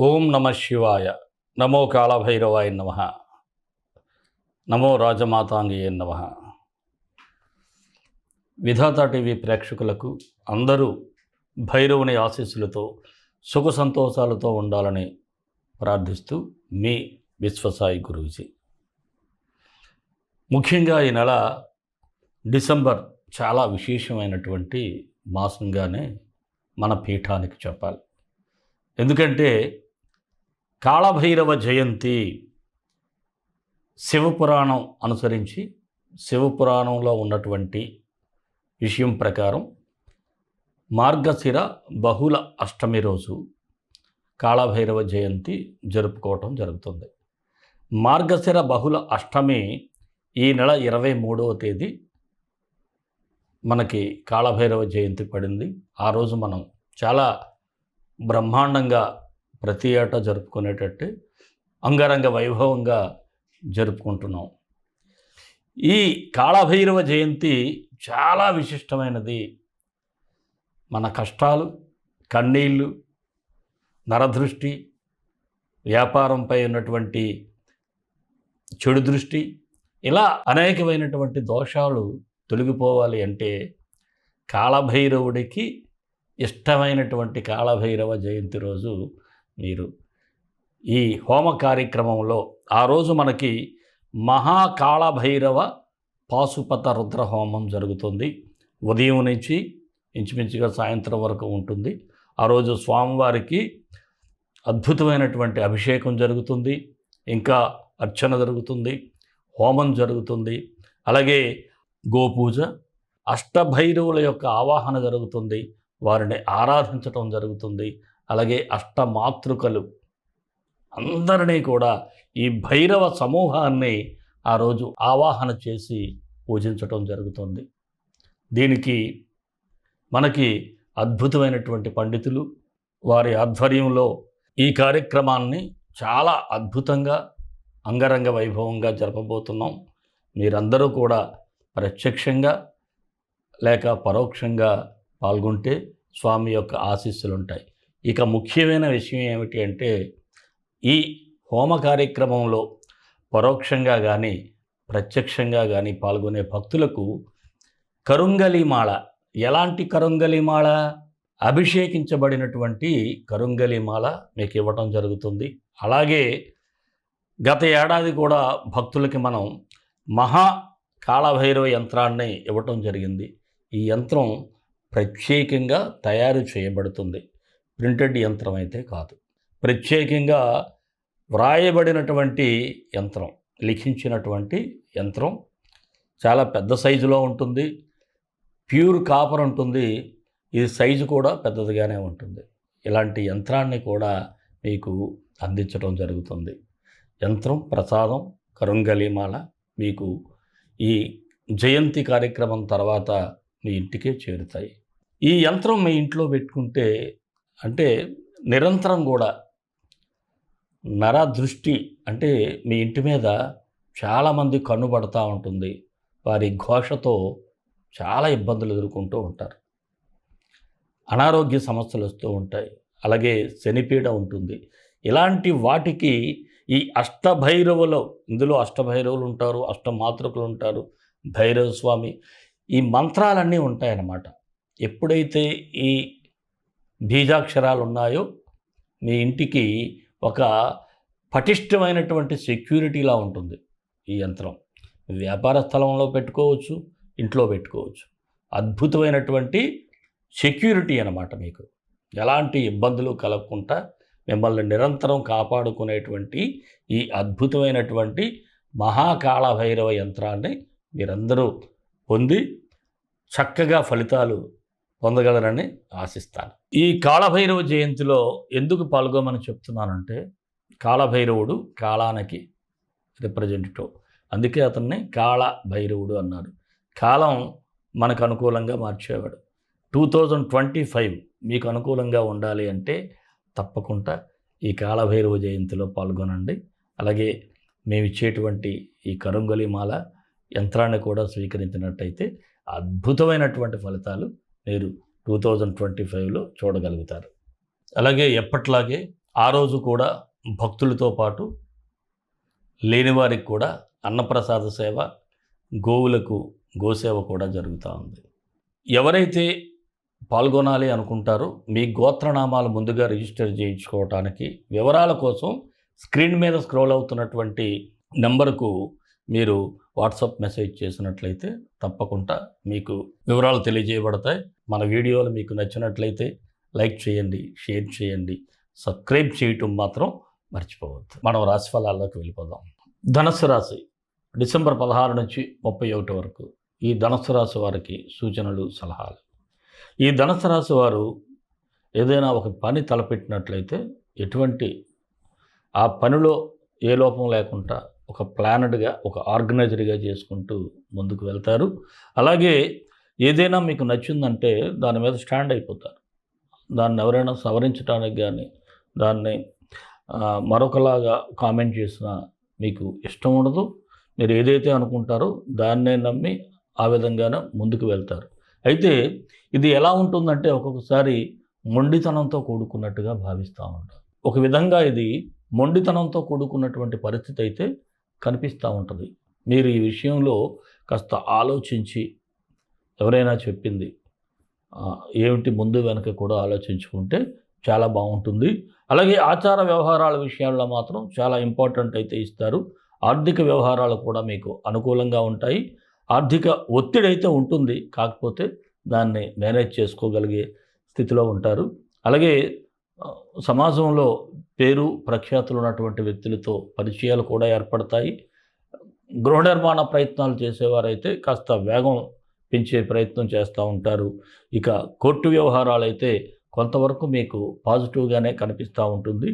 ఓం నమ శివాయ. నమో కాళభైరవాయ నమ. నమో రాజమాతాంగయ్య నమ. విధాత టీవీ ప్రేక్షకులకు అందరూ భైరవుని ఆశీస్సులతో సుఖ సంతోషాలతో ఉండాలని ప్రార్థిస్తూ మీ విశ్వసాయి గురూజీ. ముఖ్యంగా ఈ నెల డిసెంబర్ చాలా విశేషమైనటువంటి మాసంగానే మన పీఠానికి చెప్పాలి. ఎందుకంటే కాళభైరవ జయంతి శివపురాణం అనుసరించి శివపురాణంలో ఉన్నటువంటి విషయం ప్రకారం మార్గశిర బహుళ అష్టమి రోజు కాళభైరవ జయంతి జరుపుకోవటం జరుగుతుంది. మార్గశిర బహుళ అష్టమి ఈ నెల ఇరవై మూడవ తేదీ మనకి కాళభైరవ జయంతి పడింది. ఆ రోజు మనం చాలా బ్రహ్మాండంగా ప్రతి ఏటా జరుపుకునేటట్టు అంగరంగ వైభవంగా జరుపుకుంటున్నాం. ఈ కాళభైరవ జయంతి చాలా విశిష్టమైనది. మన కష్టాలు కన్నీళ్ళు నరదృష్టి వ్యాపారంపై ఉన్నటువంటి చెడు దృష్టి ఇలా అనేకమైనటువంటి దోషాలు తొలగిపోవాలి అంటే కాళభైరవుడికి ఇష్టమైనటువంటి కాళభైరవ జయంతి రోజు మీరు. ఈ హోమ కార్యక్రమంలో ఆ రోజు మనకి మహాకాళభైరవ పాశుపత రుద్ర హోమం జరుగుతుంది. ఉదయం నుంచి ఇంచుమించుగా సాయంత్రం వరకు ఉంటుంది. ఆ రోజు స్వామివారికి అద్భుతమైనటువంటి అభిషేకం జరుగుతుంది. ఇంకా అర్చన జరుగుతుంది. హోమం జరుగుతుంది. అలాగే గోపూజ అష్టభైరవుల యొక్క ఆవాహన జరుగుతుంది. వారిని ఆరాధించటం జరుగుతుంది. అలాగే అష్టమాతృకలు. అందరినీ కూడా ఈ భైరవ సమూహాన్ని ఆ రోజు ఆవాహన చేసి పూజించటం జరుగుతుంది. దీనికి మనకి అద్భుతమైనటువంటి పండితులు వారి ఆధ్వర్యంలో ఈ కార్యక్రమాన్ని చాలా అద్భుతంగా అంగరంగ వైభవంగా జరపబోతున్నాం. మీరందరూ కూడా ప్రత్యక్షంగా లేక పరోక్షంగా పాల్గొంటే స్వామి యొక్క ఆశీస్సులు ఉంటాయి ఇక ముఖ్యమైన విషయం ఏమిటి అంటే ఈ హోమ కార్యక్రమంలో పరోక్షంగా కానీ ప్రత్యక్షంగా కానీ పాల్గొనే భక్తులకు కరుంగలిమాళ ఎలాంటి కరుంగలిమాళ అభిషేకించబడినటువంటి కరుంగలిమాల మీకు ఇవ్వటం జరుగుతుంది. అలాగే గత ఏడాది కూడా భక్తులకి మనం మహా కాళభైరవ యంత్రాన్ని ఇవ్వటం జరిగింది. ఈ యంత్రం ప్రత్యేకంగా తయారు చేయబడుతుంది. ప్రింటెడ్ యంత్రం అయితే కాదు. ప్రత్యేకంగా వ్రాయబడినటువంటి యంత్రం లిఖించినటువంటి యంత్రం చాలా పెద్ద సైజులో ఉంటుంది. ప్యూర్ కాపర్ ఉంటుంది. ఇది సైజు కూడా పెద్దదిగానే ఉంటుంది. ఇలాంటి యంత్రాన్ని కూడా మీకు అందించడం జరుగుతుంది. యంత్రం ప్రసాదం కరుంగలిమాల మీకు ఈ జయంతి కార్యక్రమం తర్వాత మీ ఇంటికే చేరుతాయి. ఈ యంత్రం మీ ఇంట్లో పెట్టుకుంటే అంటే నిరంతరం కూడా నర దృష్టి అంటే మీ ఇంటి మీద చాలామంది కన్నుబడతా ఉంటుంది. వారి ఘోషతో చాలా ఇబ్బందులు ఎదుర్కొంటూ ఉంటారు. అనారోగ్య సమస్యలు వస్తూ ఉంటాయి. అలాగే శనిపీడ ఉంటుంది. ఇలాంటి వాటికి ఈ అష్టభైరవులు ఇందులో అష్టభైరవులు ఉంటారు అష్టమాతృకులు ఉంటారు భైరవ స్వామి ఈ మంత్రాలన్నీ ఉంటాయన్నమాట. ఎప్పుడైతే ఈ బీజాక్షరాలు ఉన్నాయో మీ ఇంటికి ఒక పటిష్టమైనటువంటి సెక్యూరిటీలా ఉంటుంది ఈ యంత్రం. వ్యాపార స్థలంలో పెట్టుకోవచ్చు ఇంట్లో పెట్టుకోవచ్చు. అద్భుతమైనటువంటి సెక్యూరిటీ అనమాట మీకు. ఎలాంటి ఇబ్బందులు కలగకుండా మిమ్మల్ని నిరంతరం కాపాడుకునేటువంటి ఈ అద్భుతమైనటువంటి మహాకాళభైరవ యంత్రాన్ని మీరందరూ పొంది చక్కగా ఫలితాలు పొందగలరని ఆశిస్తాను. ఈ కాళభైరవ జయంతిలో ఎందుకు పాల్గొమని చెప్తున్నానంటే కాళభైరవుడు కాలానికి రిప్రజెంటేటివ్. అందుకే అతన్ని కాళ భైరవుడు అన్నారు. కాలం మనకు అనుకూలంగా మార్చేవాడు. టూ థౌజండ్ ట్వంటీ ఫైవ్ మీకు అనుకూలంగా ఉండాలి అంటే తప్పకుండా ఈ కాళభైరవ జయంతిలో పాల్గొనండి. అలాగే మేము ఇచ్చేటువంటి ఈ కరుంగలి మాల యంత్రాన్ని కూడా స్వీకరించినట్టయితే అద్భుతమైనటువంటి ఫలితాలు మీరు టూ థౌజండ్ ట్వంటీ ఫైవ్లో చూడగలుగుతారు. అలాగే ఎప్పట్లాగే ఆ రోజు కూడా భక్తులతో పాటు లేని వారికి కూడా అన్నప్రసాద సేవ గోవులకు గోసేవ కూడా జరుగుతూ ఉంది. ఎవరైతే పాల్గొనాలి అనుకుంటారో మీ గోత్రనామాలు ముందుగా రిజిస్టర్ చేయించుకోవటానికి వివరాల కోసం స్క్రీన్ మీద స్క్రోల్ అవుతున్నటువంటి నెంబర్కు మీరు వాట్సాప్ మెసేజ్ చేసినట్లయితే తప్పకుండా మీకు వివరాలు తెలియజేయబడతాయి. మన వీడియోలు మీకు నచ్చినట్లయితే లైక్ చేయండి షేర్ చేయండి సబ్స్క్రైబ్ చేయటం మాత్రం మర్చిపోవద్దు. మనం రాశి ఫలాల్లోకి వెళ్ళిపోదాం. ధనస్సు రాశి డిసెంబర్ పదహారు నుంచి ముప్పై ఒకటి వరకు ఈ ధనస్సు రాశి వారికి సూచనలు సలహాలు. ఈ ధనస్సు రాశి వారు ఏదైనా ఒక పని తలపెట్టినట్లయితే ఎటువంటి ఆ పనిలో ఏ లోపం లేకుండా ఒక ప్లానెడ్గా ఒక ఆర్గనైజర్గా చేసుకుంటూ ముందుకు వెళ్తారు. అలాగే ఏదైనా మీకు నచ్చిందంటే దాని మీద స్టాండ్ అయిపోతారు. దాన్ని ఎవరైనా సవరించడానికి కానీ దాన్ని మరొకలాగా కామెంట్ చేసినా మీకు ఇష్టం ఉండదు. మీరు ఏదైతే అనుకుంటారో దాన్నే నమ్మి ఆ విధంగానే ముందుకు వెళ్తారు. అయితే ఇది ఎలా ఉంటుందంటే ఒక్కొక్కసారి మొండితనంతో కూడుకున్నట్టుగా భావిస్తూ ఉంటారు. ఒక విధంగా ఇది మొండితనంతో కూడుకున్నటువంటి పరిస్థితి అయితే కనిపిస్తూ ఉంటుంది. మీరు ఈ విషయంలో కాస్త ఆలోచించి ఎవరైనా చెప్పింది ఏమిటి ముందు వెనక కూడా ఆలోచించుకుంటే చాలా బాగుంటుంది. అలాగే ఆచార వ్యవహారాల విషయాల్లో మాత్రం చాలా ఇంపార్టెంట్ అయితే ఇస్తారు. ఆర్థిక వ్యవహారాలు కూడా మీకు అనుకూలంగా ఉంటాయి. ఆర్థిక ఒత్తిడి అయితే ఉంటుంది కాకపోతే దాన్ని మేనేజ్ చేసుకోగలిగే స్థితిలో ఉంటారు. అలాగే సమాజంలో పేరు ప్రఖ్యాతులు ఉన్నటువంటి వ్యక్తులతో పరిచయాలు కూడా ఏర్పడతాయి. గృహ నిర్మాణ ప్రయత్నాలు చేసేవారైతే కాస్త వేగం పెంచే ప్రయత్నం చేస్తూ ఉంటారు. ఇక కోర్టు వ్యవహారాలు అయితే కొంతవరకు మీకు పాజిటివ్గానే కనిపిస్తూ ఉంటుంది.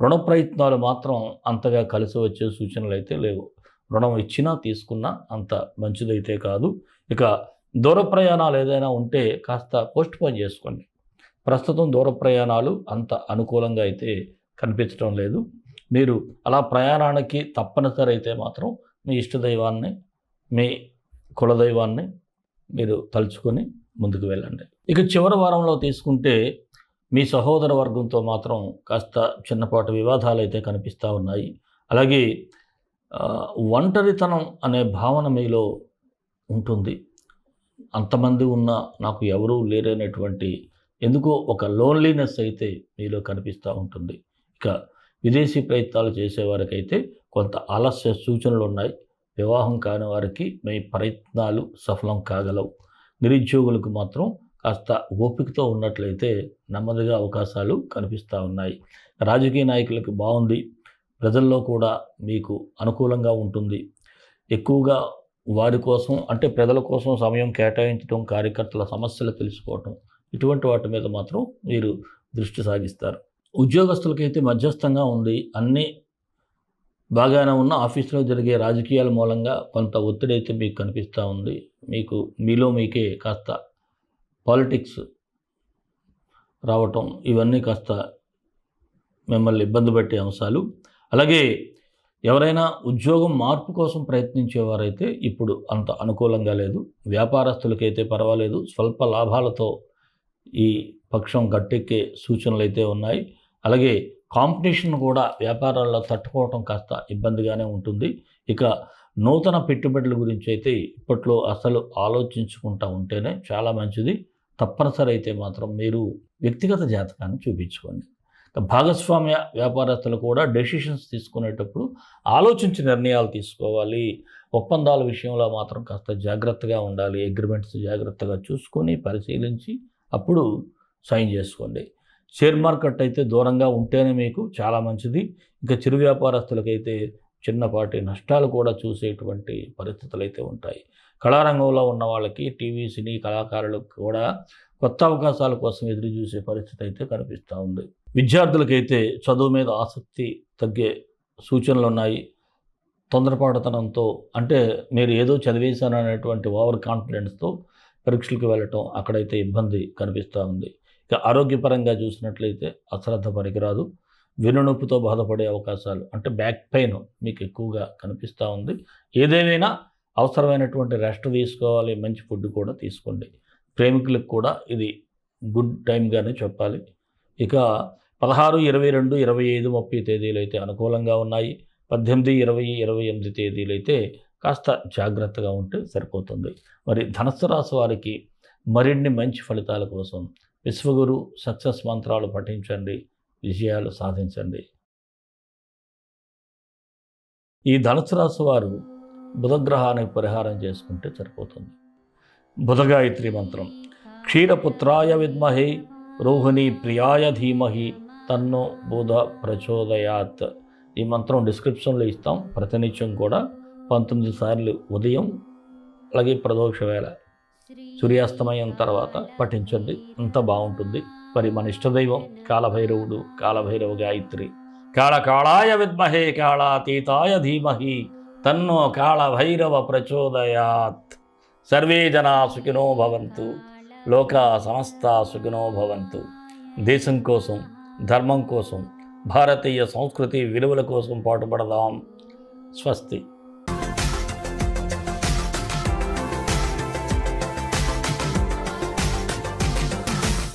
రుణ ప్రయత్నాలు మాత్రం అంతగా కలిసి వచ్చే సూచనలు అయితే లేవు. రుణం ఇచ్చినా తీసుకున్నా అంత మంచిదైతే కాదు. ఇక దూర ప్రయాణాలు ఏదైనా ఉంటే కాస్త పోస్ట్ పోన్ చేసుకోండి. ప్రస్తుతం దూర ప్రయాణాలు అంత అనుకూలంగా అయితే కనిపించడం లేదు. మీరు అలా ప్రయాణానికి తప్పనిసరి అయితే మాత్రం మీ ఇష్టదైవాన్ని మీ కులదైవాన్ని మీరు తలుచుకొని ముందుకు వెళ్ళండి. ఇక చివరి వారంలో తీసుకుంటే మీ సహోదర వర్గంతో మాత్రం కాస్త చిన్నపాటి వివాదాలు అయితే కనిపిస్తూ ఉన్నాయి. అలాగే ఒంటరితనం అనే భావన మీలో ఉంటుంది. అంతమంది ఉన్నా నాకు ఎవరూ లేరనేటువంటి ఎందుకో ఒక లోన్లీనెస్ అయితే మీలో కనిపిస్తూ ఉంటుంది. ఇక విదేశీ ప్రయత్నాలు చేసేవారికైతే కొంత ఆలస్య సూచనలు ఉన్నాయి. వివాహం కాని వారికి మీ ప్రయత్నాలు సఫలం కాగలవు. నిరుద్యోగులకు మాత్రం కాస్త ఓపికతో ఉన్నట్లయితే నెమ్మదిగా అవకాశాలు కనిపిస్తూ ఉన్నాయి. రాజకీయ నాయకులకు బాగుంది. ప్రజల్లో కూడా మీకు అనుకూలంగా ఉంటుంది. ఎక్కువగా వారి కోసం అంటే ప్రజల కోసం సమయం కేటాయించడం కార్యకర్తల సమస్యలు తెలుసుకోవటం ఇటువంటి వాటి మీద మాత్రం మీరు దృష్టి సాగిస్తారు. ఉద్యోగస్తులకైతే మధ్యస్థంగా ఉంది అన్నీ బాగానే ఉన్న ఆఫీసులో జరిగే రాజకీయాల మూలంగా కొంత ఒత్తిడి అయితే మీకు కనిపిస్తూ ఉంది. మీకు మీలో మీకే కాస్త పాలిటిక్స్ రావటం ఇవన్నీ కాస్త మిమ్మల్ని ఇబ్బంది పెట్టే అంశాలు. అలాగే ఎవరైనా ఉద్యోగం మార్పు కోసం ప్రయత్నించేవారైతే ఇప్పుడు అంత అనుకూలంగా లేదు. వ్యాపారస్తులకైతే పర్వాలేదు. స్వల్ప లాభాలతో ఈ పక్షం గట్టెక్కే సూచనలు అయితే ఉన్నాయి. అలాగే కాంపిటీషన్ కూడా వ్యాపారాల్లో తట్టుకోవటం కాస్త ఇబ్బందిగానే ఉంటుంది. ఇక నూతన పెట్టుబడుల గురించి అయితే ఇప్పట్లో అసలు ఆలోచించుకుంటా ఉంటేనే చాలా మంచిది. తప్పనిసరి అయితే మాత్రం మీరు వ్యక్తిగత జాతకాన్ని చూపించుకోండి. భాగస్వామ్య వ్యాపారస్తులు కూడా డెసిషన్స్ తీసుకునేటప్పుడు ఆలోచించి నిర్ణయాలు తీసుకోవాలి. ఒప్పందాల విషయంలో మాత్రం కాస్త జాగ్రత్తగా ఉండాలి. అగ్రిమెంట్స్ జాగ్రత్తగా చూసుకొని పరిశీలించి అప్పుడు సైన్ చేసుకోండి. షేర్ మార్కెట్ అయితే దూరంగా ఉంటేనే మీకు చాలా మంచిది. ఇంకా చిరు వ్యాపారస్తులకైతే చిన్నపాటి నష్టాలు కూడా చూసేటువంటి పరిస్థితులు అయితే ఉంటాయి. కళారంగంలో ఉన్న వాళ్ళకి టీవీ సినీ కళాకారులకు కూడా కొత్త అవకాశాల కోసం ఎదురు చూసే పరిస్థితి అయితే కనిపిస్తూ ఉంది. విద్యార్థులకైతే చదువు మీద ఆసక్తి తగ్గే సూచనలు ఉన్నాయి. తొందరపాటుతనంతో అంటే మీరు ఏదో చదివేశాను అనేటువంటి ఓవర్ కాన్ఫిడెన్స్తో పరీక్షలకు వెళ్ళటం అక్కడైతే ఇబ్బంది కనిపిస్తూ ఉంది. ఇక ఆరోగ్యపరంగా చూసినట్లయితే అశ్రద్ధ పనికిరాదు. వెనునొప్పితో బాధపడే అవకాశాలు అంటే బ్యాక్ పెయిన్ మీకు ఎక్కువగా కనిపిస్తూ ఉంది. ఏదేమైనా అవసరమైనటువంటి రెస్ట్ తీసుకోవాలి మంచి ఫుడ్ కూడా తీసుకోండి. ప్రేమికులకు కూడా ఇది గుడ్ టైంగానే చెప్పాలి. ఇక పదహారు ఇరవై రెండు ఇరవై ఐదు ముప్పై తేదీలు అయితే అనుకూలంగా ఉన్నాయి. పద్దెనిమిది ఇరవై ఇరవై ఎనిమిది తేదీలు అయితే కాస్త జాగ్రత్తగా ఉంటే సరిపోతుంది. మరి ధనస్సు రాశి వారికి మరిన్ని మంచి ఫలితాల కోసం విశ్వగురు సక్సెస్ మంత్రాలు పఠించండి విజయాలు సాధించండి. ఈ ధనుసు రాశి వారు బుధగ్రహానికి పరిహారం చేసుకుంటే సరిపోతుంది. బుధగాయత్రి మంత్రం క్షీరపుత్రాయ విద్మహే రోహిణి ప్రియాయ ధీమహి తన్నో బుధ ప్రచోదయాత్. ఈ మంత్రం డిస్క్రిప్షన్లో ఇస్తాం. ప్రతినిత్యం కూడా పంతొమ్మిది సార్లు ఉదయం అలాగే ప్రదోష వేళ. సూర్యాస్తమయం తర్వాత పఠించండి. అంత బాగుంటుంది. మరి మన ఇష్టదైవం కాలభైరవుడు కాలభైరవ గాయత్రి. కాళ కాళాయ విద్మహే కాళాతీతాయ ధీమహి తన్నో కాళభైరవ ప్రచోదయాత్. సర్వే జనా సుఖినో భవంతు. లోక సమస్త సుఖినో భవంతు. దేశం కోసం ధర్మం కోసం భారతీయ సంస్కృతి విలువల కోసం పాటుపడదాం. స్వస్తి.